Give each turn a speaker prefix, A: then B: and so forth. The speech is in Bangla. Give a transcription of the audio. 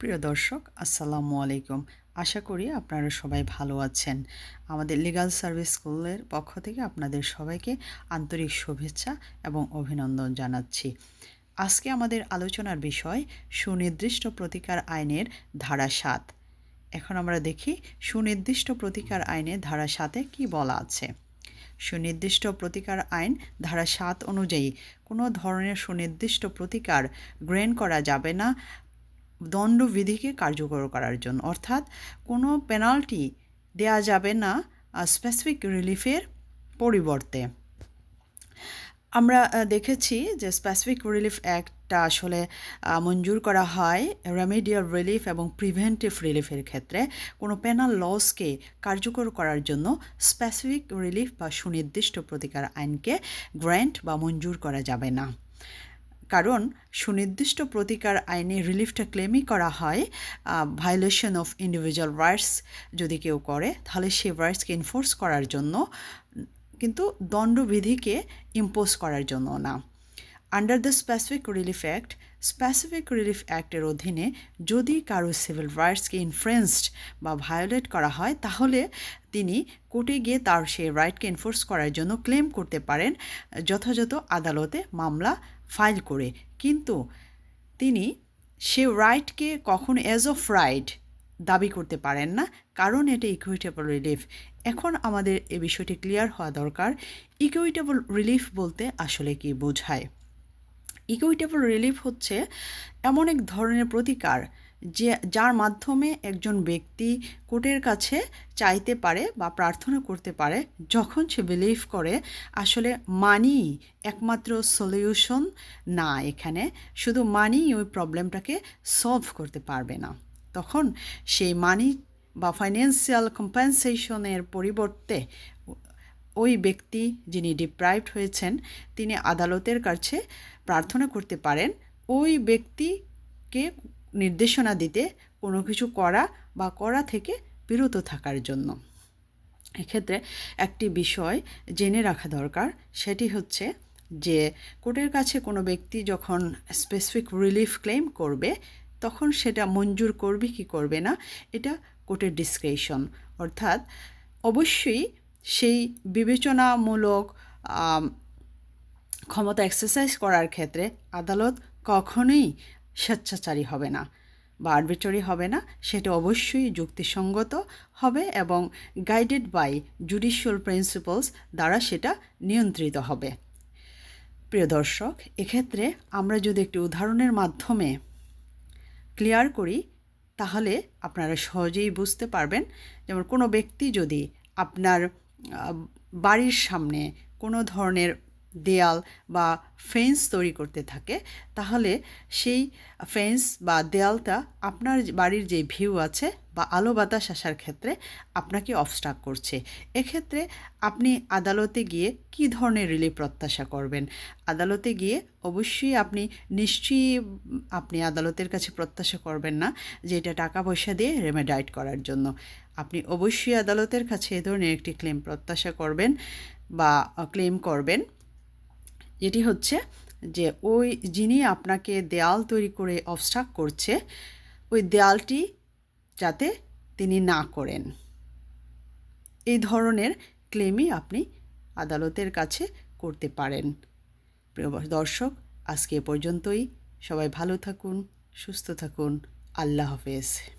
A: প্রিয় দর্শক, আসসালামু আলাইকুম। আশা করি আপনারা সবাই ভালো আছেন। আমাদের লিগাল সার্ভিস স্কুলের পক্ষ থেকে আপনাদের সবাইকে আন্তরিক শুভেচ্ছা এবং অভিনন্দন জানাচ্ছি। আজকে আমাদের আলোচনার বিষয় সুনির্দিষ্ট প্রতিকার আইনের ধারা সাত। এখন আমরা দেখি সুনির্দিষ্ট প্রতিকার আইনে ধারা সাতে কি বলা আছে। সুনির্দিষ্ট প্রতিকার আইন ধারা সাত অনুযায়ী কোনো ধরনের সুনির্দিষ্ট প্রতিকার গ্রহণ করা যাবে না দণ্ডবিধিকে কার্যকর করার জন্য। অর্থাৎ কোনো পেনাল্টি দেয়া যাবে না স্পেসিফিক রিলিফের পরিবর্তে। আমরা দেখেছি যে স্পেসিফিক রিলিফ অ্যাক্টটা আসলে মঞ্জুর করা হয় রেমিডিয়াল রিলিফ এবং প্রিভেন্টিভ রিলিফের ক্ষেত্রে। কোনো পেনাল লসকে কার্যকর করার জন্য স্পেসিফিক রিলিফ বা সুনির্দিষ্ট প্রতিকার আইনকে গ্র্যান্ট বা মঞ্জুর করা যাবে না। কারণ সুনির্দিষ্ট প্রতিকার আইনে রিলিফটা ক্লেমই করা হয় ভায়োলেশন অফ ইন্ডিভিজুয়াল রাইটস যদি কেউ করে, তাহলে সেই রাইটসকে ইনফোর্স করার জন্য, কিন্তু দণ্ডবিধিকে ইম্পোজ করার জন্য না। Under the specific relief act specific relief অ্যাক্টের অধীনে যদি কারও সিভিল রাইটসকে ইনফ্লুয়েন্সড বা ভায়োলেট করা হয়, তাহলে তিনি কোর্টে গিয়ে তার সেই রাইটকে এনফোর্স করার জন্য ক্লেম করতে পারেন, যথাযথ আদালতে মামলা ফাইল করে। কিন্তু তিনি সে রাইটকে কখনো অ্যাজ অফ রাইট দাবি করতে পারেন না, কারণ এটা ইকুইটেবল রিলিফ এখন আমাদের এ বিষয়টি ক্লিয়ার হওয়া দরকার। ইকুইটেবল রিলিফ বলতে আসলে কি বোঝায়? ইকুইটেবল রিলিফ হচ্ছে এমন এক ধরনের প্রতিকার যে, যার মাধ্যমে একজন ব্যক্তি কোর্টের কাছে চাইতে পারে বা প্রার্থনা করতে পারে, যখন সে বিলিভ করে, আসলে মানি একমাত্র সলিউশন না এখানে। শুধু মানি ওই প্রবলেমটাকে সলভ করতে পারবে না। তখন সেই মানি বা ফাইন্যান্সিয়াল কম্পেনসেশনের পরিবর্তে ওই ব্যক্তি যিনি ডিপ্রাইভড হয়েছেন, তিনি আদালতের কাছে প্রার্থনা করতে পারেন, ওই ব্যক্তিকে নির্দেশনা দিতে কোনো কিছু করা বা করা থেকে বিরত থাকার জন্য। এক্ষেত্রে একটি বিষয় জেনে রাখা দরকার, সেটি হচ্ছে যে কোর্টের কাছে কোনো ব্যক্তি যখন স্পেসিফিক রিলিফ ক্লেম করবে, তখন সেটা মঞ্জুর করবে কি করবে না, এটা কোর্টের ডিসক্রিপশন অর্থাৎ অবশ্যই সেই বিবেচনামূলক ক্ষমতা এক্সারসাইজ করার ক্ষেত্রে আদালত কখনোই স্বেচ্ছাচারী হবে না বা আরবিটরি হবে না, সেটা অবশ্যই যুক্তিসঙ্গত হবে এবং গাইডেড বাই জুডিশিয়াল প্রিন্সিপালস দ্বারা সেটা নিয়ন্ত্রিত হবে। প্রিয় দর্শক, এক্ষেত্রে আমরা যদি একটি উদাহরণের মাধ্যমে ক্লিয়ার করি, তাহলে আপনারা সহজেই বুঝতে পারবেন, যেমন কোনো ব্যক্তি যদি আপনার বাড়ির সামনে কোনো ধরনের দেয়াল বা ফেন্স তৈরি করতে থাকে, তাহলে সেই ফেন্স বা দেয়ালটা আপনার বাড়ির যে ভিউ আছে বা আলো বাতাস আসার ক্ষেত্রে আপনাকে অবস্ট্রাক করছে। এক্ষেত্রে আপনি আদালতে গিয়ে কি ধরনের রিলিফ প্রত্যাশা করবেন? আদালতে গিয়ে অবশ্যই আপনি নিশ্চয়ই আপনি আদালতের কাছে প্রত্যাশা করবেন না যে এটা টাকা পয়সা দিয়ে রেমেডাইট করার জন্য। আপনি অবশ্যই আদালতের কাছে এ ধরনের একটি ক্লেম প্রত্যাশা করবেন বা ক্লেম করবেন। যেটি হচ্ছে যে ওই যিনি আপনাকে দেয়াল তৈরি করে অবস্ট্রাক করছে, ওই দেয়ালটি যাতে তিনি না করেন। এই ধরনের ক্লেমই আপনি আদালতের কাছে করতে পারেন। প্রিয় দর্শক, আজকে পর্যন্তই। সবাই ভালো থাকুন, সুস্থ থাকুন। আল্লাহ হাফেজ।